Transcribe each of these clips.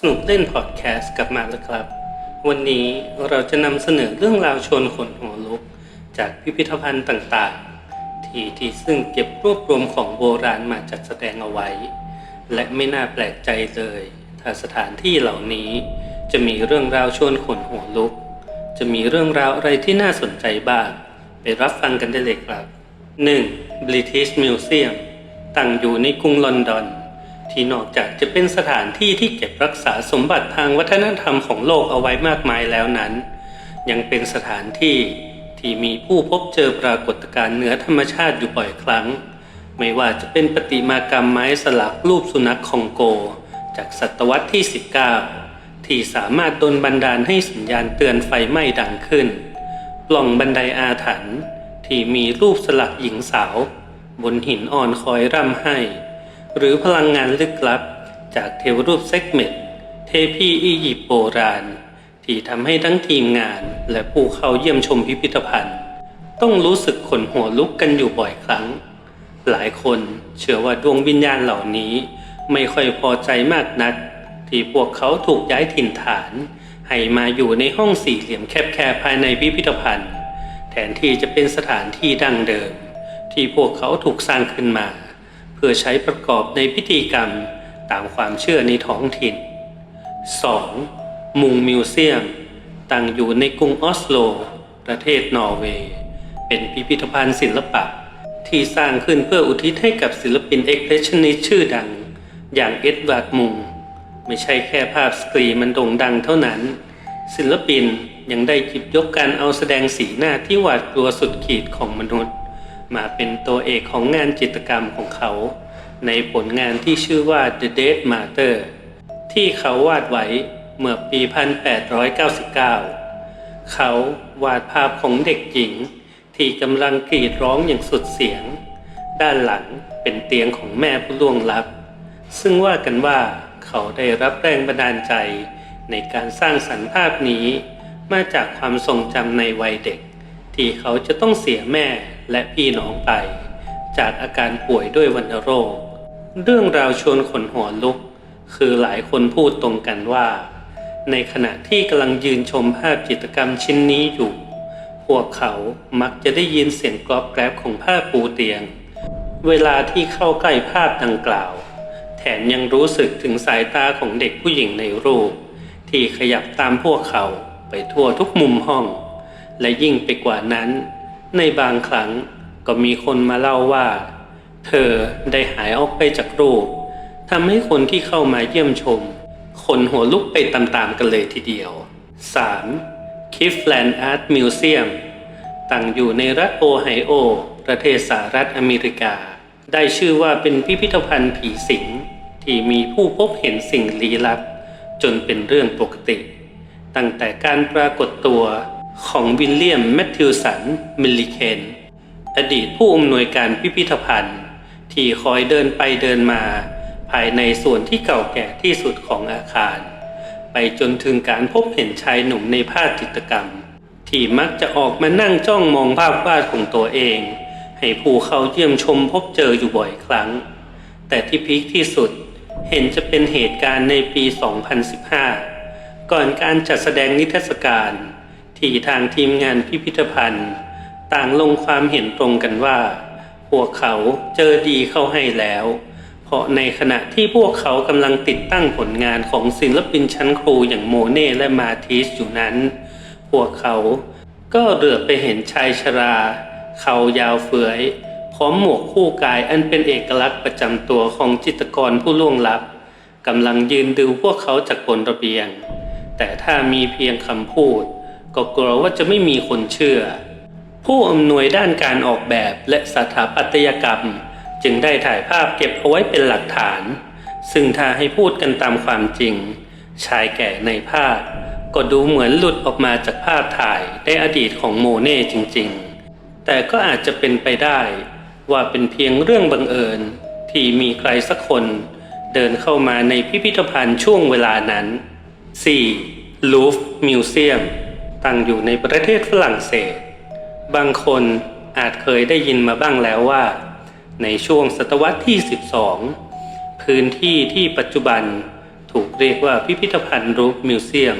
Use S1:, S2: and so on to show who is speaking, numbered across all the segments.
S1: สนุกเล่นพอดแคสต์กลับมาแล้วครับ วันนี้เราจะนำเสนอเรื่องราวชนขนหัวลุก จากพิพิธภัณฑ์ต่างๆ ที่ที่ซึ่งเก็บรวบรวมของโบราณมาจัดแสดงเอาไว้ และไม่น่าแปลกใจเลย ถ้าสถานที่เหล่านี้ จะมีเรื่องราวชวนขนหัวลุก จะมีเรื่องราวอะไรที่น่าสนใจบ้างไปรับฟังกันได้เลยครับ 1. British Museum ตั้งอยู่ในกรุงลอนดอน ที่นอกจากจะเป็นสถานที่ที่เก็บรักษาสมบัติทางวัฒนธรรมของโลกเอาไว้มากมายแล้วนั้น ยังเป็นสถานที่ที่มีผู้พบเจอปรากฏการณ์เหนือธรรมชาติอยู่บ่อยครั้ง ไม่ว่าจะเป็นประติมากรรมไม้สลักรูปสุนัขคองโก จากศตวรรษที่ 19 ที่สามารถดลบันดาลให้สัญญาณเตือนไฟไหม้ดังขึ้น ปล่องบันไดอาถรรพ์ที่มีรูปสลักหญิงสาว บนหินอ่อนคอยร่ำให้ หรือพลังงานลึกลับ จากเทวรูปเซกเมตเทพีอียิปต์โบราณ ที่ทำให้ทั้งทีมงานและผู้เข้าเยี่ยมชมพิพิธภัณฑ์ ต้องรู้สึกขนหัวลุกกันอยู่บ่อยครั้ง หลายคนเชื่อว่าดวงวิญญาณเหล่านี้ ไม่ค่อยพอใจมากนัก ที่พวกเขาถูกย้ายถิ่นฐาน ให้มาอยู่ในห้องสี่เหลี่ยมแคบๆภายในพิพิธภัณฑ์ แทนที่จะเป็นสถานที่ดั้งเดิม ที่พวกเขาถูกสร้างขึ้นมา พื่อใช้ประกอบในพิธีกรรมตามความเชื่อในท้องถิ่น 2. มุงมิวเซียม ตั้งอยู่ในกรุงออสโล ประเทศนอร์เวย์ เป็นพิพิธภัณฑ์ศิลปะ ที่สร้างขึ้นเพื่ออุทิศให้กับศิลปินเอ็กเพรสชันนิสชื่อดัง อย่างเอ็ดวาร์ดมุง ไม่ใช่แค่ภาพสกรีมันโด่งดังเท่านั้น ศิลปินยังได้หยิบยกการเอาแสดงสีหน้าที่หวาดกลัวสุดขีดของมนุษย์ มาเป็นตัวเอกของงานจิตรกรรมของเขา ในผลงานที่ชื่อว่า The Dead Matter ที่เขาวาดไว้เมื่อปี 1899 เขาวาดภาพของเด็กหญิง ที่กำลังกรีดร้องอย่างสุดเสียง ด้านหลังเป็นเตียงของแม่ผู้ล่วงลับ ซึ่งว่ากันว่าเขาได้รับแรงบันดาลใจในการสร้างสรรค์ภาพนี้ มาจากความทรงจำในวัยเด็ก ที่เขาจะต้องเสียแม่ และพี่น้องไป จากอาการป่วยด้วยวัณโรค เรื่องราวชวนขนหัวลุก คือหลายคนพูดตรงกันว่า ในขณะที่กำลังยืนชมภาพจิตรกรรมชิ้นนี้อยู่ พวกเขามักจะได้ยินเสียงกรอบแกรบของผ้าปูเตียง เวลาที่เข้าใกล้ภาพดังกล่าว แถมยังรู้สึกถึงสายตาของเด็กผู้หญิงในรูป ที่ขยับตามพวกเขาไปทั่วทุกมุมห้อง และยิ่งไปกว่านั้น ในบางครั้งก็มีคนมาเล่าว่า เธอได้หายออกไปจากรูปทำให้คนที่เข้ามาเยี่ยมชม คนหัวลุกไปตามๆกันเลยทีเดียว 3. Cleveland Art Museum ตั้งอยู่ในรัฐโอไฮโอ ประเทศสหรัฐอเมริกา ได้ชื่อว่าเป็นพิพิธภัณฑ์ผีสิง ที่มีผู้พบเห็นสิ่งลี้ลับ จนเป็นเรื่องปกติ ตั้งแต่การปรากฏตัว ของวิลเลียมแมทธิวสัน มิลลิเคน อดีตผู้อำนวยการพิพิธภัณฑ์ ที่คอยเดินไปเดินมา ภายในส่วนที่เก่าแก่ที่สุดของอาคาร ไปจนถึงการพบเห็นชายหนุ่มในภาพจิตรกรรม ที่มักจะออกมานั่งจ้องมองภาพวาดของตัวเอง ให้ผู้เข้าเยี่ยมชมพบเจออยู่บ่อยครั้ง แต่ที่พีคที่สุดเห็นจะเป็นเหตุการณ์ในปี 2015 ก่อนการจัดแสดงนิทรรศการ ที่ทางทีมงานพิพิธภัณฑ์ ต่างลงความเห็นตรงกันว่า พวกเขาเจอดีเข้าให้แล้ว เพราะในขณะที่พวกเขากำลังติดตั้งผลงานของศิลปินชั้นครูอย่างโมเน่และมาทิสอยู่นั้น พวกเขาก็เหลือไปเห็นชายชราเขายาวเฟือยพร้อมหมวกคู่กายอันเป็นเอกลักษณ์ประจำตัวของจิตรกรผู้ล่วงลับกำลังยืนดูพวกเขาจากบนระเบียง แต่ถ้ามีเพียงคำพูด ก็กลัวว่าจะไม่มีคนเชื่อ ผู้อำนวยด้านการออกแบบและสถาปัตยกรรม จึงได้ถ่ายภาพเก็บเอาไว้เป็นหลักฐาน ซึ่งถ้าให้พูดกันตามความจริง ชายแก่ในภาพ ก็ดูเหมือนหลุดออกมาจากภาพถ่ายในอดีตของโมเน่จริงๆ แต่ก็อาจจะเป็นไปได้ว่าเป็นเพียงเรื่องบังเอิญที่มีใครสักคนเดินเข้ามาในพิพิธภัณฑ์ช่วงเวลานั้น 4. Louvre Museum ตั้งอยู่ในประเทศฝรั่งเศส บางคนอาจเคยได้ยินมาบ้างแล้วว่า ในช่วงศตวรรษที่ 12 พื้นที่ที่ปัจจุบันถูกเรียกว่าพิพิธภัณฑ์รูปมิวเซียม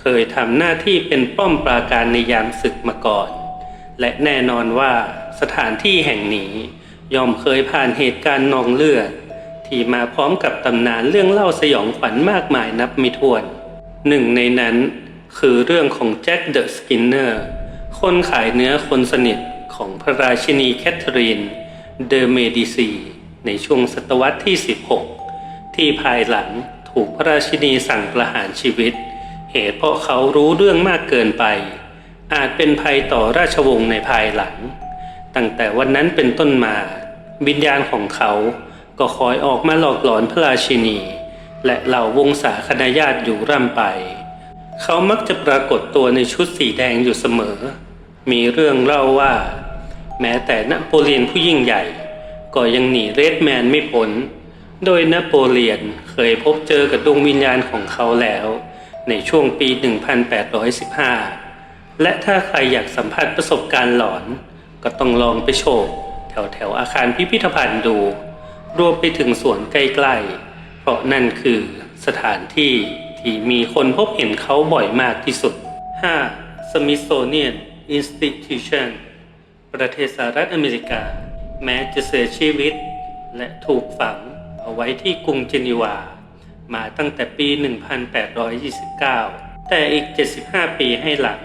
S1: เคยทำหน้าที่เป็นป้อมปราการในยามศึกมาก่อน และแน่นอนว่าสถานที่แห่งนี้ย่อมเคยผ่านเหตุการณ์นองเลือด ที่มาพร้อมกับตำนานเรื่องเล่าสยองขวัญมากมายนับไม่ถ้วน หนึ่งในนั้น คือเรื่องของแจ็คเดอะสกินเนอร์คนขายเนื้อคนสนิทของพระราชินีแคทเธอรีนเดอเมดิซีในช่วงศตวรรษที่ 16 ที่ภายหลังถูกพระราชินีสั่งประหารชีวิต เหตุเพราะเขารู้เรื่องมากเกินไป อาจเป็นภัยต่อราชวงศ์ในภายหลัง ตั้งแต่วันนั้นเป็นต้นมาวิญญาณของเขาก็คอยออกมาหลอกหลอนพระราชินี และเหล่าวงศาคณาญาติอยู่ร่ำไป เขามักจะปรากฏตัวในชุดสีแดงอยู่เสมอ มีเรื่องเล่าว่า แม้แต่นโปเลียนผู้ยิ่งใหญ่ ก็ยังหนีเรดแมนไม่พ้น โดยนโปเลียนเคยพบเจอกับดวงวิญญาณของเขาแล้ว ในช่วงปี 1815 และถ้าใครอยากสัมผัสประสบการณ์หลอน ก็ต้องลองไปโฉบแถวแถวอาคารพิพิธภัณฑ์ดู รวมไปถึงสวนใกล้ๆ เพราะนั่นคือสถานที่ ที่มีคนพบเห็นเขาบ่อยมากที่สุด 5. Smithsonian Institution ประเทศสหรัฐอเมริกา แม้จะเสียชีวิต และถูกฝังเอาไว้ที่กรุงเจนีวา มาตั้งแต่ปี 1829 แต่อีก 75 ปีให้หลัง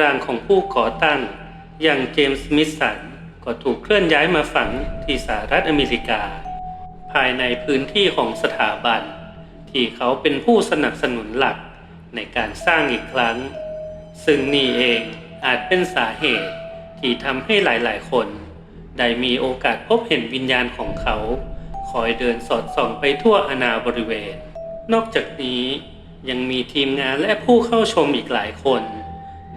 S1: ร่างของผู้ก่อตั้ง อย่างเจมส์ มิธสัน ก็ถูกเคลื่อนย้ายมาฝังที่สหรัฐอเมริกา ภายในพื้นที่ของสถาบัน ที่เขาเป็นผู้สนับสนุนหลักในการสร้างอีกครั้ง ซึ่งนี่เองอาจเป็นสาเหตุที่ทำให้หลายๆ คน ได้มีโอกาสพบเห็นวิญญาณของเขา คอยเดินสอดส่องไปทั่วอาณาบริเวณ นอกจากนี้ยังมีทีมงานและผู้เข้าชมอีกหลายคน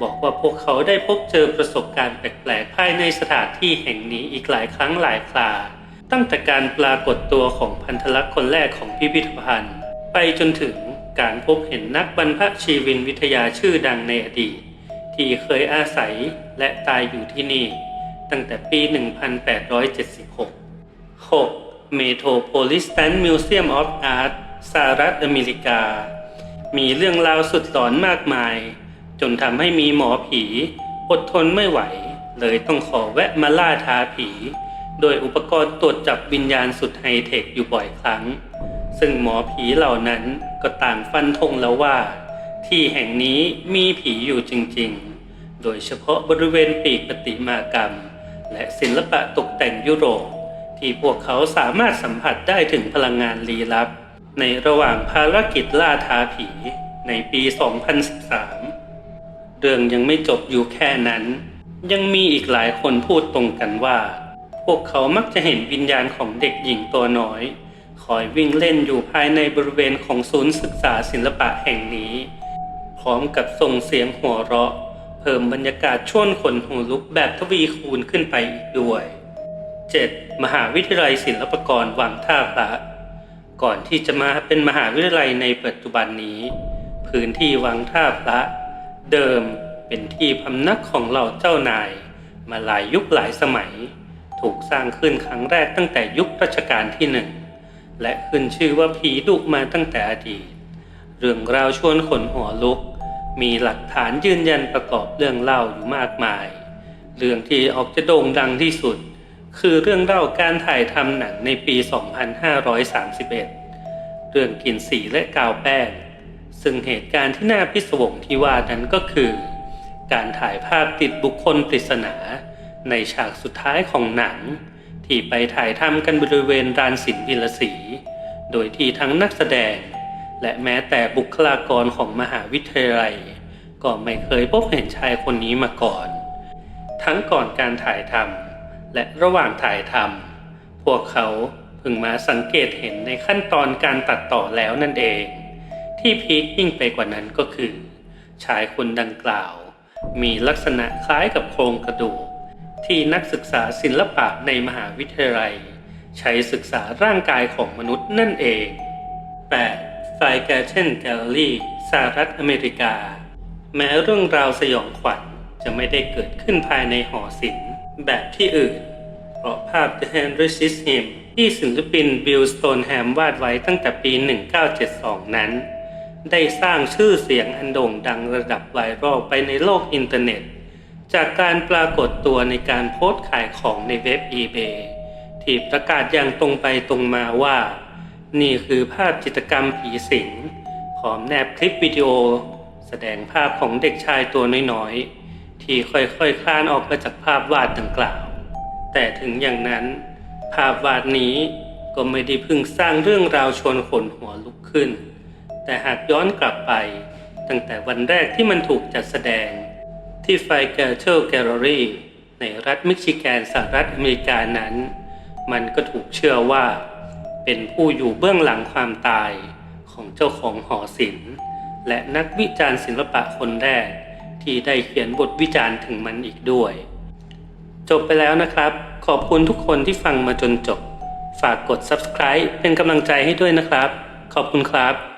S1: บอกว่าพวกเขาได้พบเจอประสบการณ์แปลก ๆ ภายในสถานที่แห่งนี้อีกหลายครั้งหลายคราตั้งแต่การปรากฏตัวของพันธลักษณ์คนแรกของพิพิธภัณฑ์ ไปจนถึงการพบเห็นนักบรรพชีวินวิทยาชื่อดังในอดีต ที่เคยอาศัยและตายอยู่ที่นี่ ตั้งแต่ปี 1876 6. Metropolitan Museum of Art สหรัฐอเมริกา มีเรื่องราวสุดหลอนมากมาย จนทำให้มีหมอผีอดทนไม่ไหว เลยต้องขอแวะมาล่าท้าผี โดยอุปกรณ์ตรวจจับวิญญาณสุดไฮเทคอยู่บ่อยครั้ง ซึ่งหมอผีเหล่านั้นก็ต่างฟันธงแล้วว่า ที่แห่งนี้มีผีอยู่จริงๆ โดยเฉพาะบริเวณปีกประติมากรรม และศิลปะตกแต่งยุโรป ที่พวกเขาสามารถสัมผัสได้ถึงพลังงานลี้ลับ ในระหว่างภารกิจล่าท้าผีในปี 2013 เรื่องยังไม่จบอยู่แค่นั้น ยังมีอีกหลายคนพูดตรงกันว่า พวกเขามักจะเห็นวิญญาณของเด็กหญิงตัวน้อย อยวิ่งเล่นอยู่ภายในบริเวณของศูนย์ศึกษาศิลปะแห่งนี้ พร้อมกับส่งเสียงหัวเราะ เพิ่มบรรยากาศชวนขนหัวลุกแบบทวีคูณขึ้นไปอีกด้วย 7. มหาวิทยาลัยศิลปากรวังท่าพระก่อนที่จะมาเป็นมหาวิทยาลัยในปัจจุบันนี้ พื้นที่วังท่าพระ เดิมเป็นที่พำนักของเหล่าเจ้านาย มาหลายยุคหลายสมัย ถูกสร้างขึ้นครั้งแรกตั้งแต่ยุครัชกาลที่หนึ่ง และขึ้นชื่อว่าผีดุมาตั้งแต่อดีต เรื่องราวชวนขนหัวลุก มีหลักฐานยืนยันประกอบเรื่องเล่าอยู่มากมาย เรื่องที่ออกจะโด่งดังที่สุด คือเรื่องเล่าการถ่ายทำหนังในปี 2531 เรื่องกินสีและกาวแป้ง ซึ่งเหตุการณ์ที่น่าพิศวงที่ว่านั้นก็คือ การถ่ายภาพติดบุคคลปริศนาในฉากสุดท้ายของหนัง ที่ไปถ่ายทำกันบริเวณลานศิลป์วิลศรี โดยที่ทั้งนักแสดง และแม้แต่บุคลากรของมหาวิทยาลัย ก็ไม่เคยพบเห็นชายคนนี้มาก่อน ทั้งก่อนการถ่ายทำและระหว่างถ่ายทำพวกเขาเพิ่งมาสังเกตเห็นในขั้นตอนการตัดต่อแล้วนั่นเอง ที่พีคยิ่งไปกว่านั้นก็คือ ชายคนดังกล่าว มีลักษณะคล้ายกับโครงกระดูกที่นักศึกษาศิลปะในมหาวิทยาลัย ใช้ศึกษาร่างกายของมนุษย์นั่นเอง 8. ไฟแกเชนแกลเลอรี่สหรัฐอเมริกา แม้เรื่องราวสยองขวัญจะไม่ได้เกิดขึ้นภายในหอศิลป์แบบที่อื่น เพราะภาพ The Hand Resist Him ที่ที่ศิลปินบิลสโตนแฮมวาดไว้ตั้งแต่ปี 1972 นั้น ได้สร้างชื่อเสียงอันโด่งดังระดับไวรัลไปในโลกอินเทอร์เน็ต จากการปรากฏตัวในการโพสต์ขายของในเว็บ eBay ที่ประกาศอย่างตรงไปตรงมาว่า นี่คือภาพจิตรกรรมผีสิงพร้อมแนบคลิปวิดีโอ แสดงภาพของเด็กชายตัวน้อยๆ ที่ค่อยๆคคลานออกมาจากภาพวาดดังกล่าว แต่ถึงอย่างนั้น ภาพวาดนี้ก็ไม่ได้พึ่งสร้างเรื่องราวชวนขนหัวลุกขึ้น แต่หากย้อนกลับไป ตั้งแต่วันแรกที่มันถูกจัดแสดง ที่ไฟเกอร์เทลแกลเลอรี่ในรัฐมิชิแกนสหรัฐอเมริกานั้น มันก็ถูกเชื่อว่า เป็นผู้อยู่เบื้องหลังความตายของเจ้าของหอศิลป์และนักวิจารณ์ศิลปะคนแรก ที่ได้เขียนบทวิจารณ์ถึงมันอีกด้วย จบไปแล้วนะครับ ขอบคุณทุกคนที่ฟังมาจนจบ ฝากกด subscribe เป็นกำลังใจให้ด้วยนะครับ ขอบคุณครับ